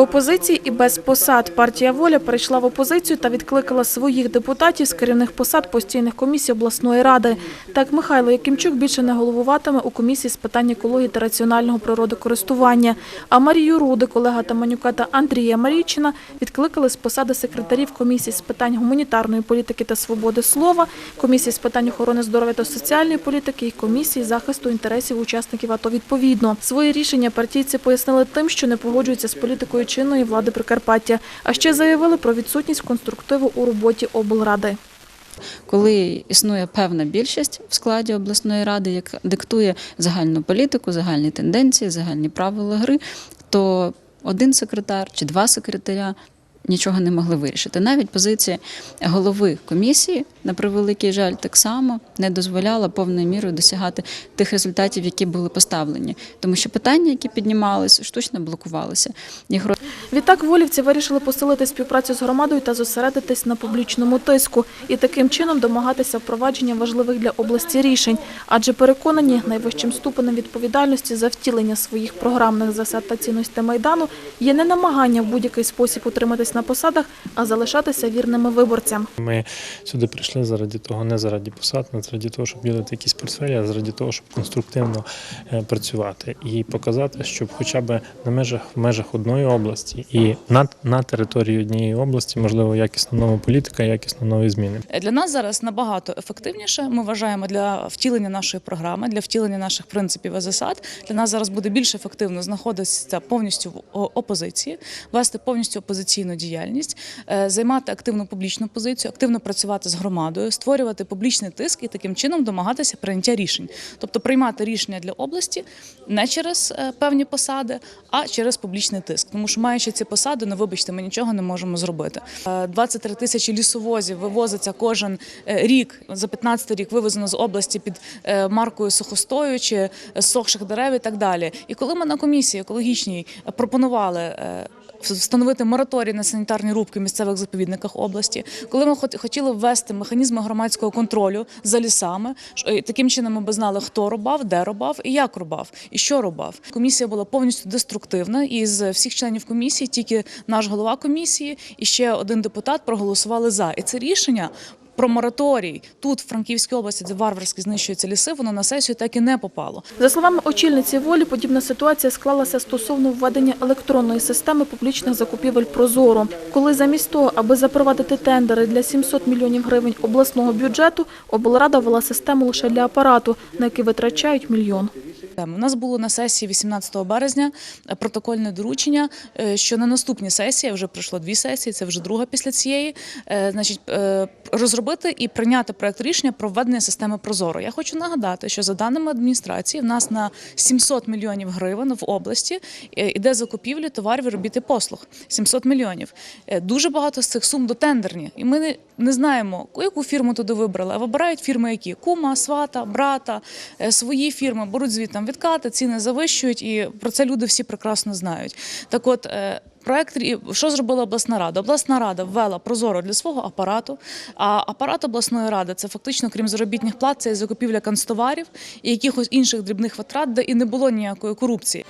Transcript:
В опозиції і без посад партія Воля перейшла в опозицію та відкликала своїх депутатів з керівних посад постійних комісій обласної ради. Так, Михайло Якимчук більше не головуватиме у комісії з питань екології та раціонального природокористування. А Марію Руди, колега Таманюка та Андрія Марійчина відкликали з посади секретарів комісії з питань гуманітарної політики та свободи слова, комісії з питань охорони здоров'я та соціальної політики і комісії захисту інтересів учасників АТО відповідно. Свої рішення партійці пояснили тим, що не погоджуються з політикою чинної влади Прикарпаття, а ще заявили про відсутність конструктиву у роботі облради. коли існує певна більшість в складі обласної ради, яка диктує загальну політику, загальні тенденції, загальні правила гри, то один секретар чи два секретаря нічого не могли вирішити. Навіть позиція голови комісії, на превеликий жаль, так само не дозволяла повною мірою досягати тих результатів, які були поставлені, тому що питання, які піднімалися, штучно блокувалися. Відтак волівці вирішили посилити співпрацю з громадою та зосередитись на публічному тиску і таким чином домагатися впровадження важливих для області рішень, адже переконані найвищим ступенем відповідальності за втілення своїх програмних засад та цінностей майдану є не намагання в будь-який спосіб утриматись на посадах, а залишатися вірними виборцям. Ми сюди прийшли заради того, не заради посад, не заради того, щоб ділити якісь портфелі, а заради того, щоб конструктивно е, працювати і показати, щоб хоча б на межах в межах одної області і на, на території однієї області можливо якісна нова політика, якісно нові зміни. Для нас зараз набагато ефективніше. Ми вважаємо для втілення нашої програми, для втілення наших принципів і засад. Для нас зараз буде більш ефективно знаходитися повністю в опозиції, вести повністю опозиційну діяльність, е, займати активну публічну позицію, активно працювати з громадою, створювати публічний тиск і таким чином домагатися прийняття рішень, тобто приймати рішення для області не через е, певні посади, а через публічний тиск. Тому що маючи ці посади, ну вибачте, ми нічого не можемо зробити. Е, 23 тисячі лісовозів вивозиться кожен е, рік. За 15 рік вивезено з області під е, маркою сухостою чи е, сохших дерев і так далі. І коли ми на комісії екологічній е, пропонували. Е, Встановити мораторій на санітарні рубки в місцевих заповідниках області, коли ми хот- хотіли ввести механізми громадського контролю за лісами, що- таким чином ми б знали, хто рубав, де рубав і як рубав, і що рубав. Комісія була повністю деструктивна, і з всіх членів комісії тільки наш голова комісії і ще один депутат проголосували за. І це рішення. Про мораторій тут, в Франківській області, де варварськи знищуються ліси, воно на сесію так і не попало. За словами очільниці волі, подібна ситуація склалася стосовно введення електронної системи публічних закупівель «Прозоро», коли замість того, аби запровадити тендери для 700 мільйонів гривень обласного бюджету, облрада ввела систему лише для апарату, на який витрачають мільйон. У нас було на сесії 18 березня е, протокольне доручення, е, що на наступній сесії вже пройшло дві сесії, це вже друга після цієї. е, Значить, розробити і прийняти проект рішення про введення системи Прозоро. Я хочу нагадати, що за даними адміністрації, в нас на 700 мільйонів гривень в області е, іде закупівлі товарів робіт і послуг. 700 мільйонів. Дуже багато з цих сум дотендерні, і ми не, знаємо, яку фірму туди вибрали. А вибирають фірми, які кума, свата, брата, свої фірми беруть звідти відкати, ціни завищують, і про це люди всі прекрасно знають. Так от. е, Проект що зробила обласна рада? Обласна рада ввела прозоро для свого апарату. А апарат обласної ради це фактично, крім заробітних плат, це і закупівля канцтоварів і якихось інших дрібних витрат, де і не було ніякої корупції.